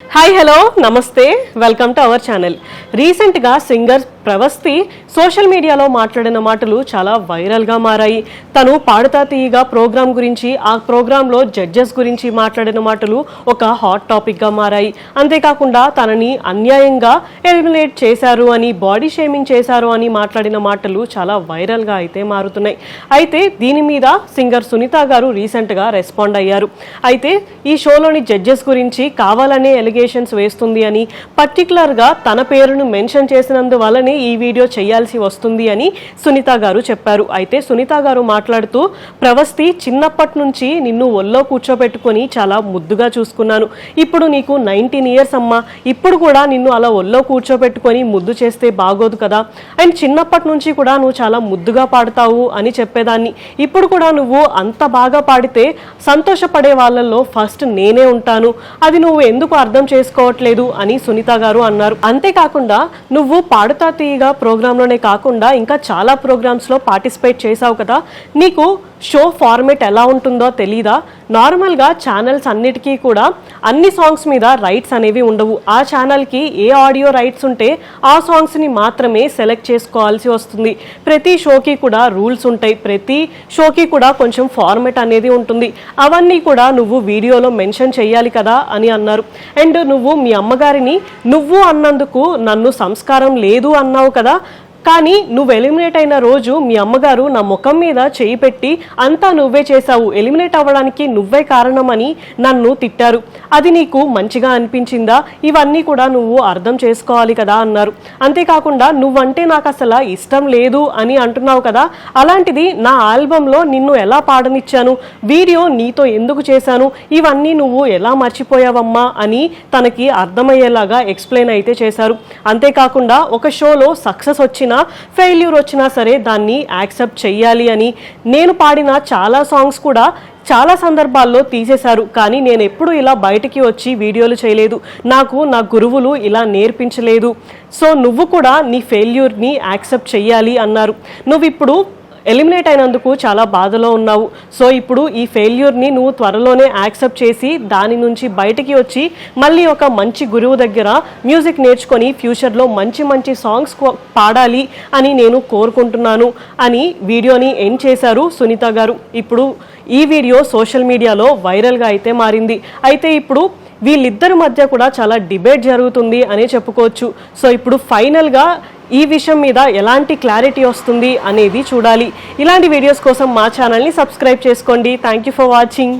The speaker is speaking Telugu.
హాయ్ హలో నమస్తే వెల్కమ్ టు అవర్ ఛానల్ రీసెంట్గా సింగర్ ప్రవస్తి సోషల్ మీడియాలో మాట్లాడిన మాటలు చాలా వైరల్గా మారాయి. తను పాడుతా తీయగా ప్రోగ్రాం గురించి ఆ ప్రోగ్రాంలో జడ్జెస్ గురించి మాట్లాడిన మాటలు ఒక హాట్ టాపిక్గా మారాయి. అంతేకాకుండా తనని అన్యాయంగా ఎలిమినేట్ చేశారు అని బాడీ షేమింగ్ చేశారు అని మాట్లాడిన మాటలు చాలా వైరల్గా అయితే మారుతున్నాయి. అయితే దీని మీద సింగర్ సునీత గారు రీసెంట్గా రెస్పాండ్ అయ్యారు. అయితే ఈ షోలోని జడ్జెస్ గురించి కావాలనే ఎలిగేషన్స్ వేస్తుంది అని పర్టికులర్గా తన పేరును మెన్షన్ చేసినందువల్లనే ఈ వీడియో చేయాల్సి వస్తుంది అని సునీత గారు చెప్పారు. అయితే సునీత గారు మాట్లాడుతూ ప్రవస్తి చిన్నప్పటి నుంచి నిన్ను ఒళ్ళో కూర్చోబెట్టుకొని చాలా ముద్దుగా చూసుకున్నాను. ఇప్పుడు నీకు నైన్టీన్ ఇయర్స్ అమ్మా. ఇప్పుడు కూడా నిన్ను అలా ఒళ్ళో కూర్చోబెట్టుకొని ముద్దు చేస్తే బాగోదు కదా. అండ్ చిన్నప్పటి నుంచి కూడా నువ్వు చాలా ముద్దుగా పాడతావు అని చెప్పేదాన్ని. ఇప్పుడు కూడా నువ్వు అంత బాగా పాడితే సంతోషపడే వాళ్ళల్లో ఫస్ట్ నేనే ఉంటాను. అది నువ్వు ఎందుకు అర్థం చేసుకోవట్లేదు అని సునీత గారు అన్నారు. అంతేకాకుండా నువ్వు పాడుతా తీయగా ప్రోగ్రాంలోనే కాకుండా ఇంకా చాలా ప్రోగ్రామ్స్లో పార్టిసిపేట్ చేసావు కదా. నీకు షో ఫార్మేట్ ఎలా ఉంటుందో తెలీదా? నార్మల్గా ఛానల్స్ అన్నిటికీ కూడా అన్ని సాంగ్స్ మీద రైట్స్ అనేవి ఉండవు. ఆ ఛానల్కి ఏ ఆడియో రైట్స్ ఉంటే ఆ సాంగ్స్ని మాత్రమే సెలెక్ట్ చేసుకోవాల్సి వస్తుంది. ప్రతి షోకి కూడా రూల్స్ ఉంటాయి. ప్రతి షోకి కూడా కొంచెం ఫార్మేట్ అనేది ఉంటుంది. అవన్నీ కూడా నువ్వు వీడియోలో మెన్షన్ చేయాలి కదా అని అన్నారు. అండ్ నువ్వు మీ అమ్మగారిని నువ్వు అన్నందుకు నన్ను సంస్కారం లేదు అన్నావు కదా కానీ నువ్వు ఎలిమినేట్ అయిన రోజు మీ అమ్మగారు నా ముఖం మీద చేయి పెట్టి అంతా నువ్వే చేశావు ఎలిమినేట్ అవ్వడానికి నువ్వే కారణమని నన్ను తిట్టారు. అది నీకు మంచిగా అనిపించిందా? ఇవన్నీ కూడా నువ్వు అర్థం చేసుకోవాలి కదా అన్నారు. అంతేకాకుండా నువ్వంటే నాకు అసలు ఇష్టం లేదు అని అంటున్నావు కదా? అలాంటిది నా ఆల్బంలో నిన్ను ఎలా పాడనిచ్చాను? వీడియో నీతో ఎందుకు చేశాను? ఇవన్నీ నువ్వు ఎలా మర్చిపోయావమ్మా? అని తనకి అర్థమయ్యేలాగా ఎక్స్ప్లెయిన్ అయితే చేశారు. అంతేకాకుండా ఒక షోలో సక్సెస్ వచ్చిన ఫెయిల్యూర్ వచ్చినా సరే దాన్ని యాక్సెప్ట్ చెయ్యాలి అని నేను పాడిన చాలా సాంగ్స్ కూడా చాలా సందర్భాల్లో తీసేశారు. కానీ నేను ఎప్పుడు ఇలా బయటికి వచ్చి వీడియోలు చేయలేదు. నాకు నా గురువులు ఇలా నేర్పించలేదు. సో నువ్వు కూడా నీ ఫెయిల్యూర్ని యాక్సెప్ట్ చెయ్యాలి అన్నారు. నువ్వు ఇప్పుడు ఎలిమినేట్ అయినందుకు చాలా బాధలో ఉన్నావు. సో ఇప్పుడు ఈ ఫెయిల్యూర్ని నువ్వు త్వరలోనే యాక్సెప్ట్ చేసి దాని నుంచి బయటికి వచ్చి మళ్ళీ ఒక మంచి గురువు దగ్గర మ్యూజిక్ నేర్చుకొని ఫ్యూచర్లో మంచి మంచి సాంగ్స్ పాడాలి అని నేను కోరుకుంటున్నాను అని వీడియోని ఎండ్ చేశారు సునీత గారు. ఇప్పుడు ఈ వీడియో సోషల్ మీడియాలో వైరల్గా అయితే మారింది. అయితే ఇప్పుడు వీళ్ళిద్దరి మధ్య కూడా చాలా డిబేట్ జరుగుతుంది అనే చెప్పుకోవచ్చు. సో ఇప్పుడు ఫైనల్గా ఈ విషయం మీద ఎలాంటి క్లారిటీ వస్తుంది అనేది చూడాలి. ఇలాంటి వీడియోస్ కోసం మా ఛానల్ని సబ్స్క్రైబ్ చేసుకోండి. Thank you for watching